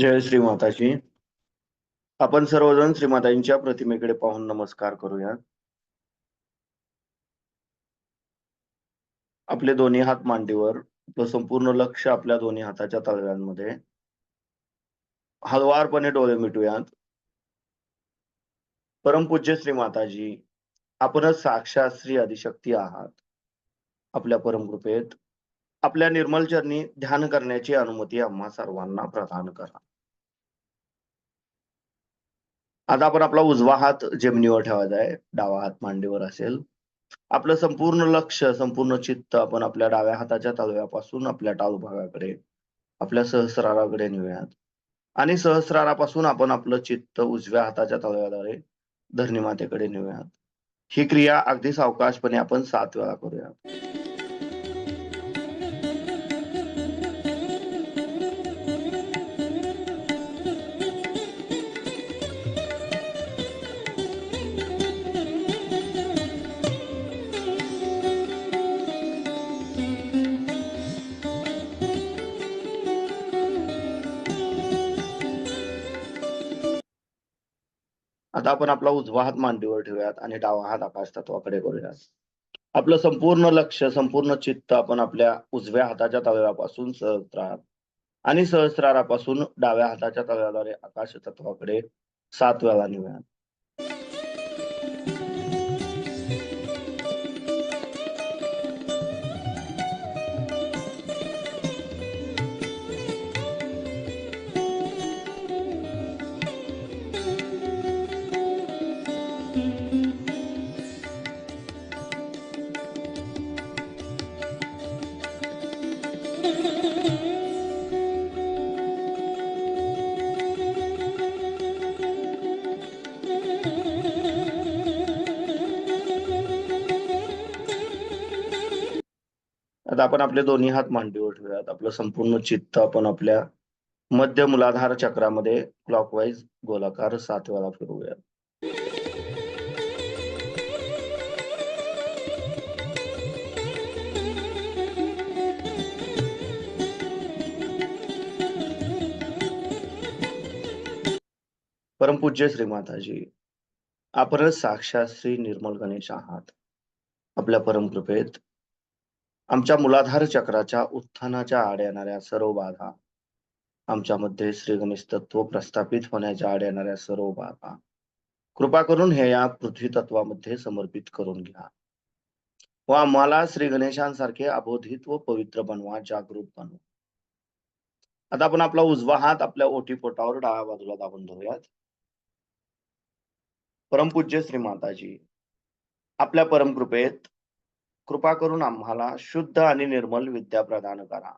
जय श्री माताजी. आपण सर्वजण श्रीमाताजींच्या प्रतिमेकडे पाहून नमस्कार करूया. आपले दोन्ही हात मांडीवर आपलं संपूर्ण लक्ष आपल्या दोन्ही हाताच्या तळव्यांमध्ये हलवारपणे डोळे मिटूयात. परमपूज्य श्री माताजी आपणच साक्षात श्री आदिशक्ती आहात. आपल्या परमकृपेत आपल्या निर्मल चरणी ध्यान करण्याची अनुमती आम्हा सर्वांना प्रदान करा. आता आपण आपला उजवा हात जमिनीवर ठेवायचा आहे. डावा हात मांडीवर असेल. आपलं संपूर्ण लक्ष संपूर्ण चित्त आपण आपल्या डाव्या हाताच्या तळव्यापासून आपल्या टाळू भागाकडे आपल्या सहस्राराकडे नेऊयात. आणि सहस्रारापासून आपण आपलं चित्त उजव्या हाताच्या तळव्याद्वारे धरणी मातेकडे नेऊयात. ही क्रिया अगदी सावकाशपणे आपण सात वेळा करूयात. आता आपण आपला उजवा हात मांडीवर ठेवूयात आणि डावा हात आकाश तत्वाकडे करूयात. आपलं संपूर्ण लक्ष संपूर्ण चित्त आपण आपल्या उजव्या हाताच्या तळव्यापासून सहस्रार आणि सहस्रारापासून डाव्या हाताच्या तळव्याद्वारे आकाश तत्वाकडे सात वेळा नेऊयात. आपण आपले दोन्ही हात मांडीवर ठेवूयात. आपलं संपूर्ण चित्त आपण आपल्या मध्य मुलाधार चक्रामध्ये क्लॉकवाईज गोलाकार सात वेळा फिरवूयात. परमपूज्य श्रीमाताजी आपण आपणच साक्षात श्री निर्मल गणेश आहात. आपल्या परमकृपेत आमच्या मुलाधार चक्राच्या उत्थानाच्या आड येणाऱ्या सर्व बाधा आमच्यामध्ये श्री गणेश तत्व प्रस्थापित होण्याच्या आड येणाऱ्या सर्व बाधा. कृपा करून हे या पृथ्वी तत्वामध्ये समर्पित करून घ्या. व आम्हाला श्री गणेशांसारखे अबोधित व पवित्र बनवा जागृत बनवा. आता आपण आपला उजवा हात आपल्या ओटी पोटावर डाव्या बाजूला दाबून धरूयात. परमपूज्य श्री माताजी आपल्या परमकृपेत कृपा करून आम्हाला शुद्ध आणि निर्मल विद्या प्रदान करा.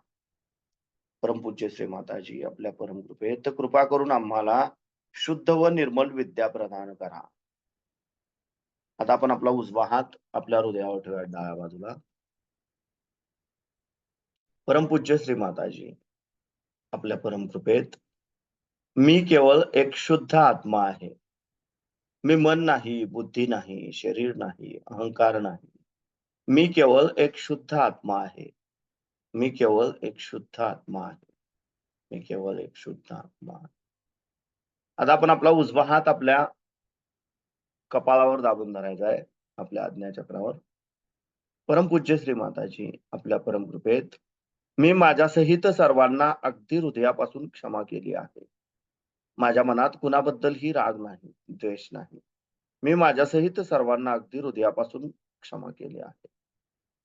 परमपूज्य श्री माताजी आपल्या परमकृपेत कृपा करून आम्हाला शुद्ध व निर्मल विद्या प्रदान करा. आता आपण आपला उजवा हात आपल्या हृदयावर ठेवा डाव्या बाजूला. परमपूज्य श्री माताजी आपल्या परमकृपेत मी केवळ एक शुद्ध आत्मा आहे. मी मन नाही बुद्धी नाही शरीर नाही अहंकार नाही. मी केवळ एक शुद्ध आत्मा आहे. मी केवळ एक शुद्ध आत्मा आहे. मी केवळ एक शुद्ध आत्मा आहे. आता आपण आपला उजवा हात आपल्या कपाळावर दाबून धरायचा आहे आपल्या आज्ञाचक्रावर परमपूज्य श्री माताजी आपल्या परमकृपेत मी माझ्यासहित सर्वांना अगदी हृदयापासून क्षमा केली आहे. माझ्या मनात कुणाबद्दलही राग नाही द्वेष नाही. मी माझ्यासहित सर्वांना अगदी हृदयापासून क्षमा केली आहे.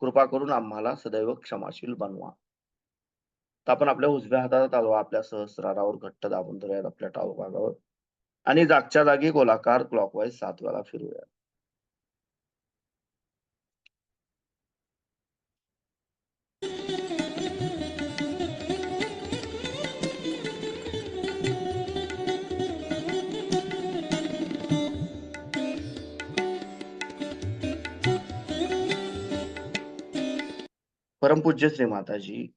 कृपा करून आम्हाला सदैव क्षमाशील बनवा. तर आपण आपल्या उजव्या हातात आलो आपल्या सहस्रारावर घट्ट दाबून धरूयात आपल्या टाळू भागावर. आणि जागच्या जागी गोलाकार क्लॉकवाईज सात वेळा फिरूया परमपूज्य श्री माताजी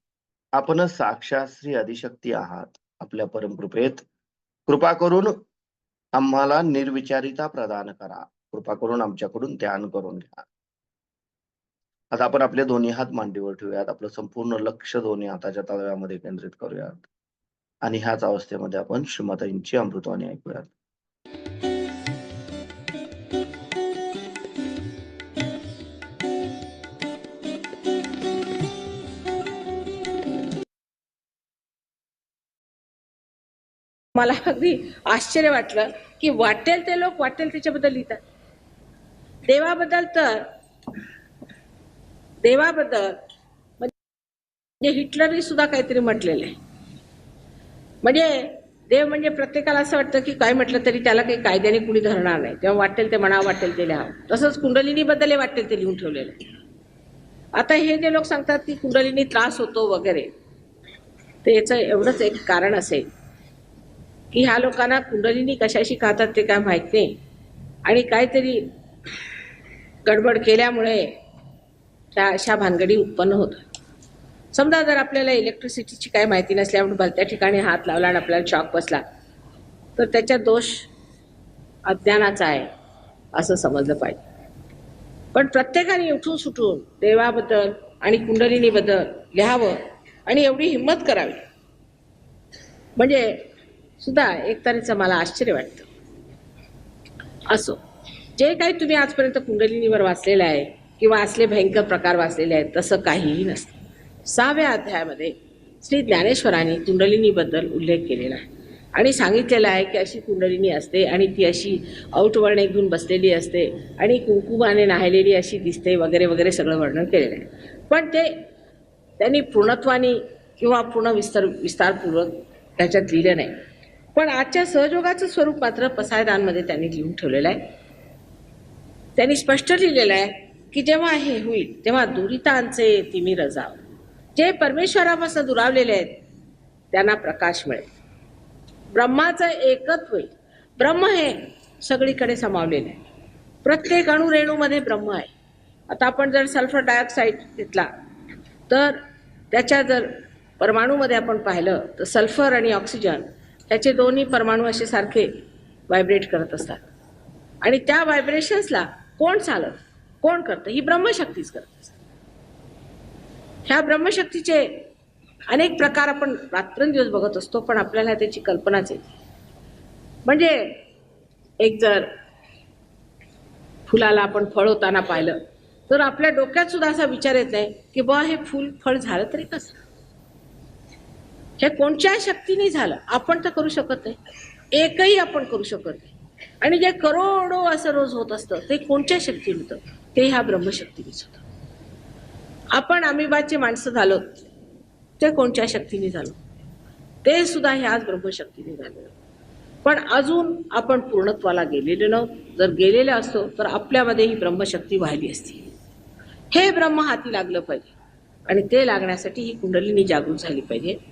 आपण साक्षात श्री अधिशक्ती आहात आपल्या परमकृपेत. कृपा करून आम्हाला निर्विचारिता प्रदान करा. कृपा करून आमच्याकडून ध्यान करून घ्या. आता आपण आपले दोन्ही हात मांडीवर ठेवूयात. आपलं संपूर्ण लक्ष दोन्ही हाताच्या तळव्यामध्ये केंद्रित करूयात. आणि ह्याच अवस्थेमध्ये आपण श्रीमाताईंची अमृतवाणी ऐकूयात. मला अगदी आश्चर्य वाटलं की वाटेल ते लोक वाटेल त्याच्याबद्दल लिहितात. देवाबद्दल तर देवाबद्दल म्हणजे हिटलरनी सुद्धा काहीतरी म्हटलेलं आहे. म्हणजे देव म्हणजे प्रत्येकाला असं वाटतं की काय म्हटलं तरी त्याला काही कायद्याने कुणी धरणार नाही. तेव्हा वाटेल ते म्हणावं वाटेल ते लिहावं. तसंच कुंडलिनीबद्दल हे वाटेल ते लिहून ठेवलेलं आहे. आता हे जे लोक सांगतात की कुंडलिनी त्रास होतो वगैरे ते याचं एवढंच एक कारण असेल. की ह्या लोकांना कुंडलिनी कशाशी खातात ते काय माहीत नाही. आणि काहीतरी गडबड केल्यामुळे त्या अशा भानगडी उत्पन्न होतात. समजा जर आपल्याला इलेक्ट्रिसिटीची काय माहिती नसल्यामुळे भलत्या ठिकाणी हात लावला आणि आपल्याला शॉक बसला तर त्याच्या दोष अज्ञानाचा आहे असं समजलं पाहिजे. पण प्रत्येकाने उठून सुटून देवाबद्दल आणि कुंडलिनीबद्दल लिहावं आणि एवढी हिंमत करावी. म्हणजे सुद्धा एक तऱ्हेचं मला आश्चर्य वाटतं. असो. जे काही तुम्ही आजपर्यंत कुंडलिनीवर वाचलेलं आहे किंवा असले भयंकर प्रकार वाचलेले आहेत तसं काहीही नसतं. सहाव्या अध्यायामध्ये श्री ज्ञानेश्वरांनी कुंडलिनीबद्दल उल्लेख केलेला आहे. आणि सांगितलेलं आहे की अशी कुंडलिनी असते आणि ती अशी औटवर्णे घेऊन बसलेली असते आणि कुंकुमाने नाहलेली अशी दिसते वगैरे वगैरे सगळं वर्णन केलेलं आहे. पण ते त्यांनी पूर्णत्वाने किंवा पूर्ण विस्तार विस्तारपूर्वक त्याच्यात लिहिलं नाही. पण आजच्या सहयोगाचं स्वरूप मात्र पसायदानमध्ये त्यांनी लिहून ठेवलेलं आहे. त्यांनी स्पष्ट लिहिलेलं आहे की जेव्हा हे होईल तेव्हा दुरितांचे तिमी रजाव जे परमेश्वरापासून दुरावलेले आहेत त्यांना प्रकाश मिळेल. ब्रह्माचं एकत्व होईल. ब्रह्म हे सगळीकडे समावलेलं आहे. प्रत्येक अणुरेणूमध्ये ब्रह्म आहे. आता आपण जर सल्फर डायऑक्साईड घेतला तर त्याच्या जर परमाणूमध्ये आपण पाहिलं तर सल्फर आणि ऑक्सिजन त्याचे दोन्ही परमाणू असे सारखे व्हायब्रेट करत असतात. आणि त्या व्हायब्रेशन्सला कोण चालत? कोण करतं? ही ब्रह्मशक्तीच करत असते. ह्या ब्रह्मशक्तीचे अनेक प्रकार आपण रात्रंदिवस बघत असतो पण आपल्याला त्याची कल्पनाच येते म्हणजे एक जर फुलाला आपण फळ होताना पाहिलं तर आपल्या डोक्यात सुद्धा असा विचार येत नाही की बा हे फुल फळ झालं तरी कसं? हे कोणत्या शक्तीने झालं आपण तर करू शकत नाही. एकही आपण करू शकत नाही. आणि जे करोडो असं रोज होत असतं ते कोणत्या शक्तीने होतं? ते ह्या ब्रह्मशक्तीनेच होतं. आपण अमिबाचे माणसं झालो ते कोणत्या शक्तीने झालो. ते सुद्धा ह्याच ब्रह्मशक्तीने झालेलं पण अजून आपण पूर्णत्वाला गेलेलो नव्हतो जर गेलेलं असतो तर आपल्यामध्ये ही ब्रह्मशक्ती वाहिली असती. हे ब्रह्म हाती लागलं पाहिजे. आणि ते लागण्यासाठी ही कुंडलिनी जागृत झाली पाहिजे.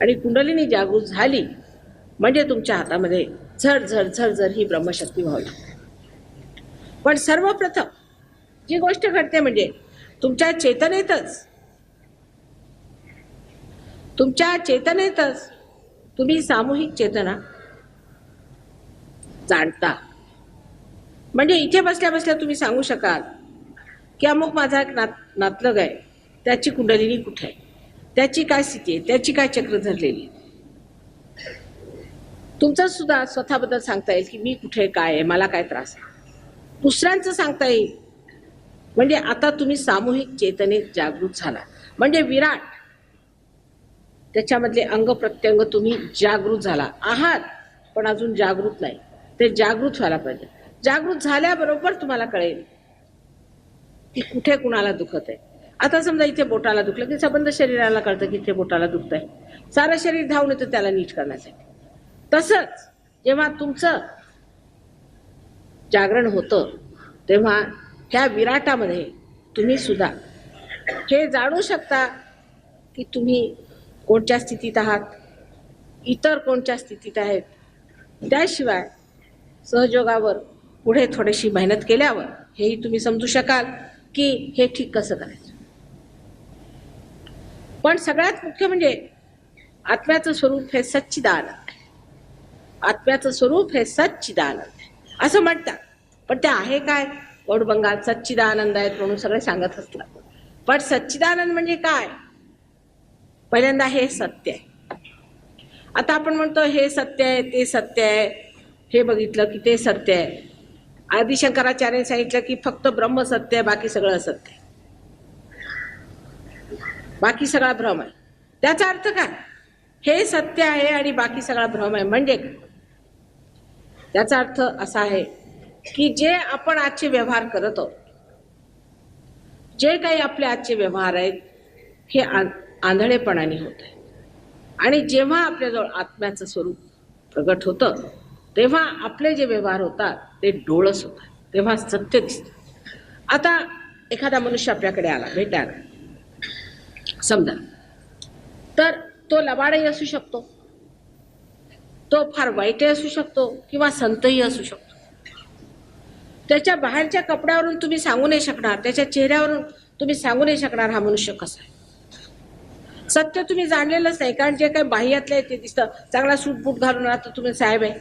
आणि कुंडलिनी जागृत झाली म्हणजे तुमच्या हातामध्ये झर झर झर झर ही ब्रह्मशक्ती व्हावी पण सर्वप्रथम जी गोष्ट घडते म्हणजे तुमच्या चेतनेतच तुमच्या चेतनेतच तुम्ही सामूहिक चेतना जाणता. म्हणजे इथे बसल्या बसल्या तुम्ही सांगू शकाल की अमुक माझा एक नात नातलग आहे त्याची कुंडलिनी कुठे आहे? त्याची काय स्थिती आहे? त्याची काय चक्र धरलेली तुमचं सुद्धा स्वतःबद्दल सांगता येईल की मी कुठे काय आहे? मला काय त्रास आहे? दुसऱ्यांचं सांगता येईल. म्हणजे आता तुम्ही सामूहिक चेतनेत जागृत झाला. म्हणजे विराट त्याच्यामधले अंग प्रत्यंग तुम्ही जागृत झाला. आहात पण अजून जागृत नाही. ते जागृत व्हायला पाहिजे. जागृत झाल्याबरोबर तुम्हाला कळेल की कुठे कुणाला दुखत आहे. आता समजा इथे बोटाला दुखलं की सबंध शरीराला कळतं की इथे बोटाला दुखत आहे सारं शरीर धावून येतं त्याला नीट करण्यासाठी. तसंच जेव्हा तुमचं जागरण होतं तेव्हा ह्या विराटामध्ये तुम्ही सुद्धा हे जाणू शकता की तुम्ही कोणत्या स्थितीत आहात इतर कोणत्या स्थितीत आहेत. त्याशिवाय सहयोगावर पुढे थोडीशी मेहनत केल्यावर हेही तुम्ही समजू शकाल की हे ठीक कसं करायचं. पण सगळ्यात मुख्य म्हणजे आत्म्याचं स्वरूप हे सच्चिदानंद आहे. आत्म्याचं स्वरूप हे सच्चिदानंद आहे. असं म्हणतात. पण ते आहे काय? बंगाल सच्चिदानंद आहेत म्हणून सगळे सांगत असतात. पण सच्चिदानंद म्हणजे काय? पहिल्यांदा हे सत्य आहे. आता आपण म्हणतो हे सत्य आहे ते सत्य आहे. हे बघितलं की ते सत्य आहे. आदिशंकराचार्यांनी सांगितलं की फक्त ब्रह्म सत्य आहे बाकी सगळं असत्य आहे. बाकी सगळा भ्रम आहे. त्याचा अर्थ काय? हे सत्य आहे आणि बाकी सगळा भ्रम आहे. म्हणजे काय? त्याचा अर्थ असा आहे की जे आपण आजचे व्यवहार करत आहोत जे काही आपले आजचे व्यवहार आहेत हे आंधळेपणाने होत आहे आणि जेव्हा आपल्याजवळ आत्म्याचं स्वरूप प्रगट होतं तेव्हा आपले जे व्यवहार होतात ते डोळस होतात. तेव्हा सत्य दिसतं. आता एखादा मनुष्य आपल्याकडे आला भेटायला. समजा. तर तो लबाडही असू शकतो. तो फार वाईटही असू शकतो किंवा संतही असू शकतो. त्याच्या बाहेरच्या कपड्यावरून तुम्ही सांगू नाही शकणार. त्याच्या चेहऱ्यावरून तुम्ही सांगू नाही शकणार हा मनुष्य कसा आहे. सत्य तुम्ही जाणलेलंच नाही. कारण जे काही बाह्यातलं आहे ते दिसतं. चांगला सूटबूट घालून राहतो तुम्ही साहेब आहे.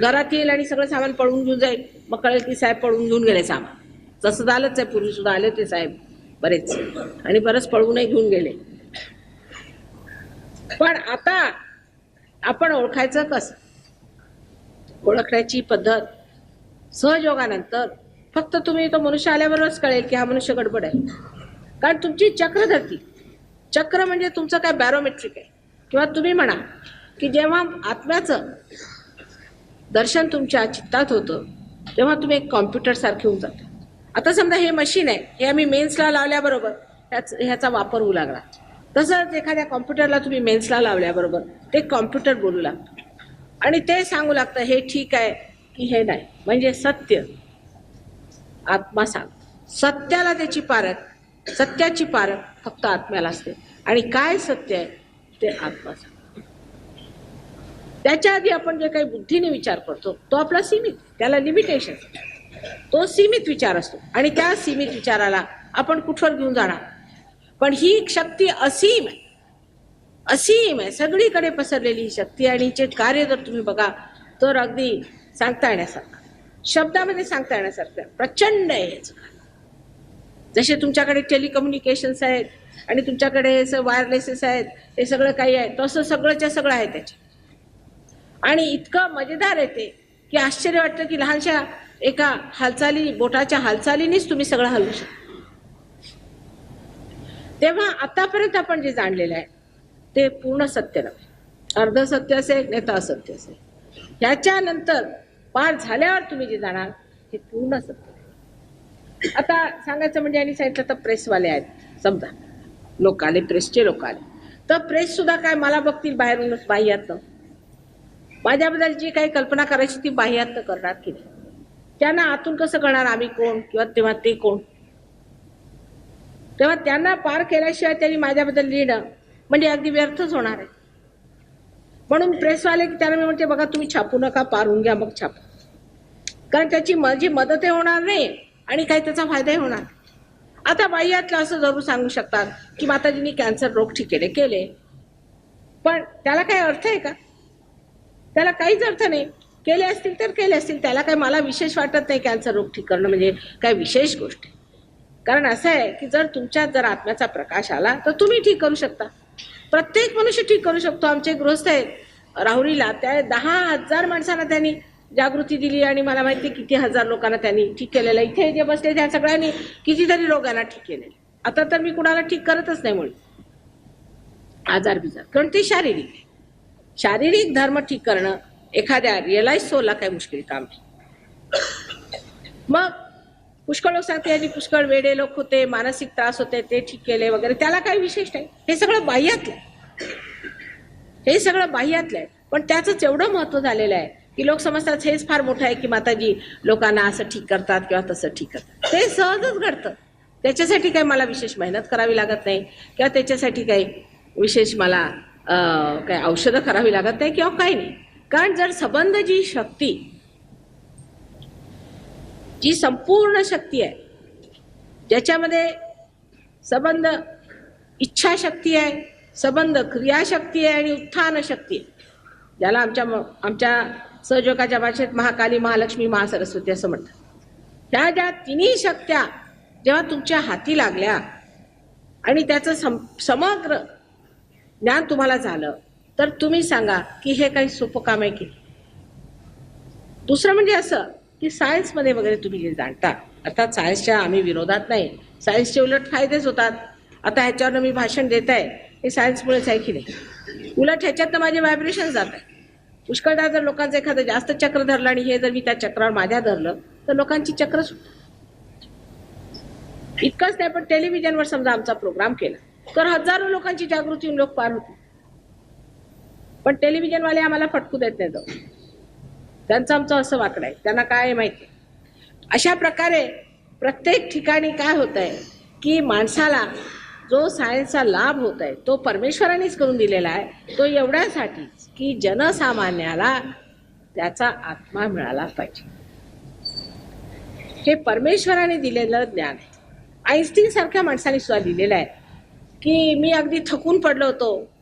घरात येईल आणि सगळं सामान पळून घेऊन जाईल. मग कळेल की साहेब पळून घेऊन गेले सामान. तसं झालंच आहे पूर्वी सुद्धा आले ते साहेब. बरेच. आणि बरंच पळवूनही घेऊन गेले. पण आता आपण ओळखायचं कसं? ओळखण्याची पद्धत सहयोगानंतर फक्त तुम्ही तो मनुष्य आल्याबरोबरच कळेल की हा मनुष्य गडबड आहे. कारण तुमची चक्र धरती चक्र म्हणजे तुमचं काय बॅरोमेट्रिक आहे. किंवा तुम्ही म्हणा की जेव्हा आत्म्याचं दर्शन तुमच्या चित्तात होतं तेव्हा तुम्ही एक कॉम्प्युटर सारखे होऊन जाता. आता समजा हे मशीन आहे हे आम्ही मेन्सला लावल्याबरोबर त्याच ह्याचा वापर होऊ लागला. तसंच एखाद्या कॉम्प्युटरला तुम्ही मेन्सला लावल्याबरोबर ते कॉम्प्युटर बोलू लागतं. आणि ते सांगू लागतं हे ठीक आहे की हे नाही. म्हणजे सत्य. आत्मा सांग. सत्याला त्याची पारख सत्याची पारख फक्त आत्म्याला असते. आणि काय सत्य आहे ते आत्मा सांग. त्याच्या आधी आपण जे काही बुद्धीने विचार करतो तो आपला सीमित त्याला लिमिटेशन तो सीमित विचार असतो. आणि त्या सीमित विचाराला आपण कुठवर घेऊन जाणार? पण ही शक्ती असीम आहे. असीम आहे. सगळीकडे पसरलेली ही शक्ती आणि हिचे कार्य जर तुम्ही बघा तर अगदी सांगता येण्यासारखं. शब्दामध्ये सांगता येण्यासारखं प्रचंड आहे हेच जसे तुमच्याकडे टेलिकम्युनिकेशन्स आहेत आणि तुमच्याकडे वायरलेसेस आहेत हे सगळं काही आहे. तसं सगळंच्या सगळं आहे त्याचे आणि इतकं मजेदार आहे ते की आश्चर्य वाटतं की लहानशा एका हालचाली बोटाच्या हालचालीनेच तुम्ही सगळं हलवू शकता. तेव्हा आतापर्यंत आपण जे जाणलेलं आहे ते पूर्ण सत्य नव्हे. अर्ध सत्य असेल नेता असत्य असेल. ह्याच्यानंतर पार झाल्यावर तुम्ही जे जाणार ते पूर्ण सत्य आता सांगायचं म्हणजे यांनी सांगितलं तर प्रेसवाले आहेत समजा. लोक आले प्रेसचे लोक आले. तर प्रेस सुद्धा काय मला बघतील बाहेरूनच बाह्यातनं? माझ्याबद्दल जी काही कल्पना करायची ती बाह्यातनं करणार की नाही? त्यांना आतून कसं कळणार आम्ही कोण किंवा तेव्हा ते कोण? तेव्हा त्यांना पार केल्याशिवाय त्यांनी माझ्याबद्दल लिहिणं म्हणजे अगदी व्यर्थच होणार आहे. म्हणून प्रेसवाले त्यांना मी म्हणते बघा तुम्ही छापू नका पार होऊन घ्या मग छापा. कारण त्याची माझी मदतही होणार नाही आणि काही त्याचा फायदाही होणार आता बाह्यातलं असं जरूर सांगू शकतात की माताजींनी कॅन्सर रोग ठीक केले केले. पण त्याला काही अर्थ आहे का? त्याला काहीच अर्थ नाही. केले असतील तर केले असतील. त्याला काही मला विशेष वाटत नाही कॅन्सर रोग ठीक करणं म्हणजे काय विशेष गोष्ट आहे. कारण असं आहे की जर तुमच्यात जर आत्म्याचा प्रकाश आला तर तुम्ही ठीक करू शकता. प्रत्येक मनुष्य ठीक करू शकतो. आमचे गृहस्थ आहेत. राहुरीला त्या दहा हजार माणसांना त्यांनी जागृती दिली आणि मला माहिती आहे किती हजार लोकांना त्यांनी ठीक केलेलं इथे जे बसले त्या सगळ्यांनी कितीतरी रोगांना ठीक केलेलं आता तर मी कुणाला ठीक करतच नाही म्हणून. आजार बिजार कारण ते शारीरिक आहे. शारीरिक धर्म ठीक करणं एखाद्या रिअलाइज सोला काही मुश्किल काम. नाही मग पुष्कळ लोक सांगते यांनी पुष्कळ वेडे लोक होते मानसिक त्रास होते ते ठीक केले वगैरे. त्याला काही विशेष नाही. हे सगळं बाह्यातलं आहे. हे सगळं बाह्यातलं आहे. पण त्याचंच एवढं महत्त्व झालेलं आहे की लोक समजतात हेच फार मोठं आहे की माताजी लोकांना असं ठीक करतात किंवा तसं ठीक करतात. ते सहजच घडतं. त्याच्यासाठी काही मला विशेष मेहनत करावी लागत नाही किंवा त्याच्यासाठी काही विशेष मला काही औषधं करावी लागत नाही किंवा काही नाही. कारण जर संबंध जी शक्ती जी संपूर्ण शक्ती आहे ज्याच्यामध्ये संबंध इच्छाशक्ती आहे संबंध क्रियाशक्ती आहे आणि उत्थान शक्ती आहे ज्याला आमच्या म- आमच्या सहजोगाच्या भाषेत महाकाली महालक्ष्मी महासरस्वती असं म्हणतात. ह्या ज्या तिन्ही शक्त्या जेव्हा तुमच्या हाती लागल्या आणि त्याचं सम समग्र ज्ञान तुम्हाला झालं तर तुम्ही सांगा की हे काही सोपं काम आहे की? दुसरं म्हणजे असं की सायन्समध्ये वगैरे तुम्ही जे जाणता. अर्थात सायन्सच्या आम्ही विरोधात नाही. सायन्सचे उलट फायदेच होतात. आता ह्याच्यावरनं मी भाषण देत आहे. हे सायन्समुळेच आहे की नाही? उलट ह्याच्यातनं माझे व्हायब्रेशन जात आहे पुष्कळदा जर लोकांचं एखादं जास्त चक्र धरलं आणि हे जर मी त्या चक्रावर माझ्या धरलं तर लोकांची चक्र इतकंच नाही पण टेलिव्हिजनवर समजा आमचा प्रोग्राम केला तर हजारो लोकांची जागृती लोक पार होती पण टेलिव्हिजनवाले आम्हाला फटकू देत नाही तो त्यांचं आमचं असं वाकडं आहे. त्यांना काय आहे माहिती? आहे. अशा प्रकारे प्रत्येक ठिकाणी काय होत आहे की माणसाला जो सायन्सचा लाभ होत आहे तो परमेश्वरानेच करून दिलेला आहे. तो एवढ्यासाठीच की जनसामान्याला त्याचा आत्मा मिळाला पाहिजे. हे परमेश्वराने दिलेलं ज्ञान आहे. आईन्स्टीन सारख्या माणसाने सुद्धा लिहिलेलं आहे की मी अगदी थकून पडलो होतो.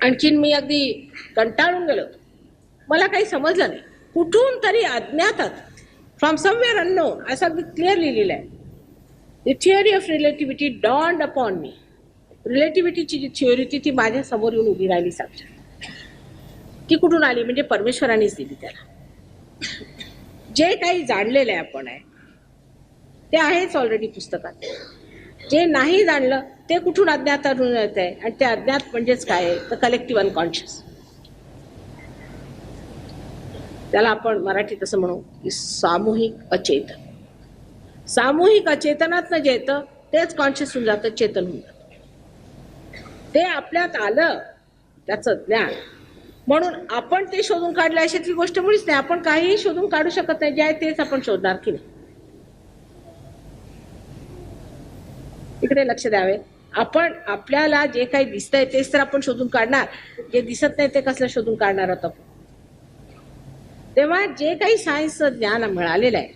आणखीन मी अगदी कंटाळून गेलो. मला काही समजलं नाही. कुठून तरी अज्ञातात फ्रॉम समवेअर अननोन असं अगदी क्लिअर लिहिलेलं आहे. The theory of relativity dawned upon me रिलेटिव्हिटीची जी थिअरी होती ती माझ्यासमोर येऊन उभी राहिली साक्षात ती कुठून आली? म्हणजे परमेश्वरानेच दिली त्याला. जे काही जाणलेलं आहे आपण आहे ते आहेच ऑलरेडी पुस्तकात. जे नाही जाणलं ते कुठून अज्ञातातून येत आहे? आणि ते अज्ञात म्हणजेच काय आहे? तर कलेक्टिव्ह अनकॉन्शियस त्याला आपण मराठीत असं म्हणू की सामूहिक अचेतन. सामूहिक अचेतनातनं जे येतं तेच कॉन्शियस होऊन जातं चेतन होऊन जातं. ते आपल्यात आलं त्याचं ज्ञान. म्हणून आपण ते शोधून काढलं अशातली गोष्ट मुळीच नाही. आपण काहीही शोधून काढू शकत नाही. जे आहे तेच आपण शोधणार की नाही. इकडे लक्ष द्यावे. आपण आपल्याला जे काही दिसतंय तेच तर आपण शोधून काढणार. जे दिसत नाही ते कसलं शोधून काढणार आहोत आपण तेव्हा जे काही सायन्सचं ज्ञान मिळालेलं आहे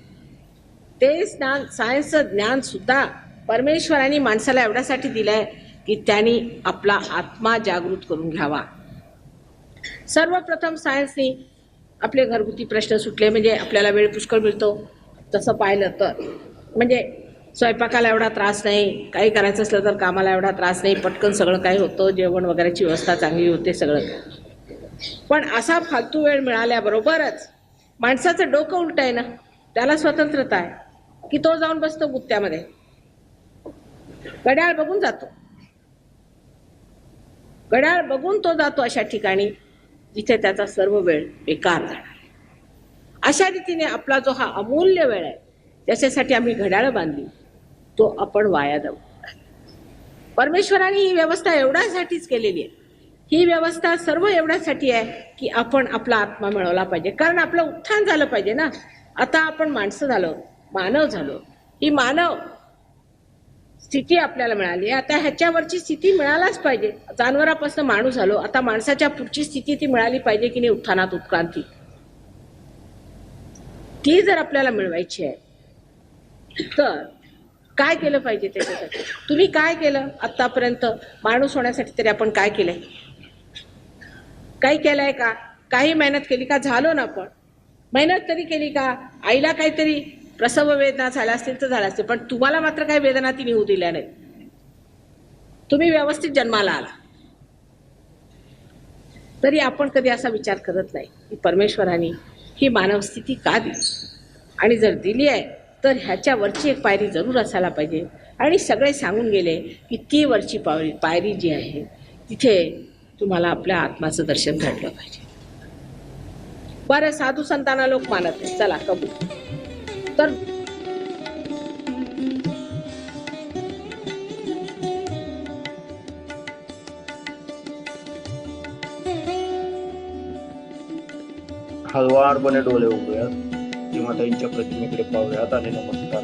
ते ज्ञान सायन्सचं ज्ञान सुद्धा परमेश्वराने माणसाला एवढ्यासाठी दिलंय की त्यांनी आपला आत्मा जागृत करून घ्यावा. सर्वप्रथम सायन्सनी आपले घरगुती प्रश्न सुटले म्हणजे आपल्याला वेळ पुष्कळ मिळतो. तसं पाहिलं तर म्हणजे स्वयंपाकाला एवढा त्रास नाही. काही करायचं असलं तर कामाला एवढा त्रास नाही. पटकन सगळं काही होतं. जेवण वगैरेची व्यवस्था चांगली होते सगळं. पण असा फालतू वेळ मिळाल्याबरोबरच माणसाचं डोकं उलट आहे ना. त्याला स्वतंत्रता आहे. की तो जाऊन बसतो गुत्त्यामध्ये. घड्याळ बघून जातो. घड्याळ बघून तो जातो अशा ठिकाणी जिथे त्याचा सर्व वेळ बेकार जाणार. अशा रीतीने आपला जो हा अमूल्य वेळ आहे त्याच्यासाठी आम्ही घड्याळं बांधली. तो आपण वाया जाऊ. परमेश्वराने ही व्यवस्था एवढ्यासाठीच केलेली आहे. ही व्यवस्था सर्व एवढ्यासाठी आहे की आपण आपला आत्मा मिळवला पाहिजे. कारण आपलं उत्थान झालं पाहिजे ना. आता आपण माणसं झालो मानव झालो. ही मानव स्थिती आपल्याला मिळाली आता ह्याच्यावरची स्थिती मिळालाच पाहिजे. जानवरापासून माणूस झालो आता माणसाच्या पुढची स्थिती ती मिळाली पाहिजे की नाही उत्थानात उत्क्रांती. ती जर आपल्याला मिळवायची आहे तर काय केलं पाहिजे त्याच्यासाठी? तुम्ही काय केलं आतापर्यंत? माणूस होण्यासाठी तरी आपण काय केलंय? काही केलंय का? काही मेहनत केली का? झालो ना आपण. मेहनत तरी केली का? आईला काहीतरी प्रसव वेदना झाल्या असतील तर झाल्या असतील पण तुम्हाला मात्र काही वेदना तिने होऊ दिल्या नाही तुम्ही व्यवस्थित जन्माला आला. तरी आपण कधी असा विचार करत नाही की परमेश्वराने ही मानवस्थिती का दिली? आणि जर दिली आहे तर ह्याच्या वरची एक पायरी जरूर असायला पाहिजे. आणि सगळे सांगून गेले की ती वरची पायरी पायरी जी आहे तिथे तुम्हाला आपल्या आत्माचं दर्शन घडलं पाहिजे. बरं साधू संतांना लोक मानत नाही चला कबूल. तर हळवारपणे डोळे उघडूयात हो माताईंच्या प्रतिमेकडे पाहूयात आणि नमस्कार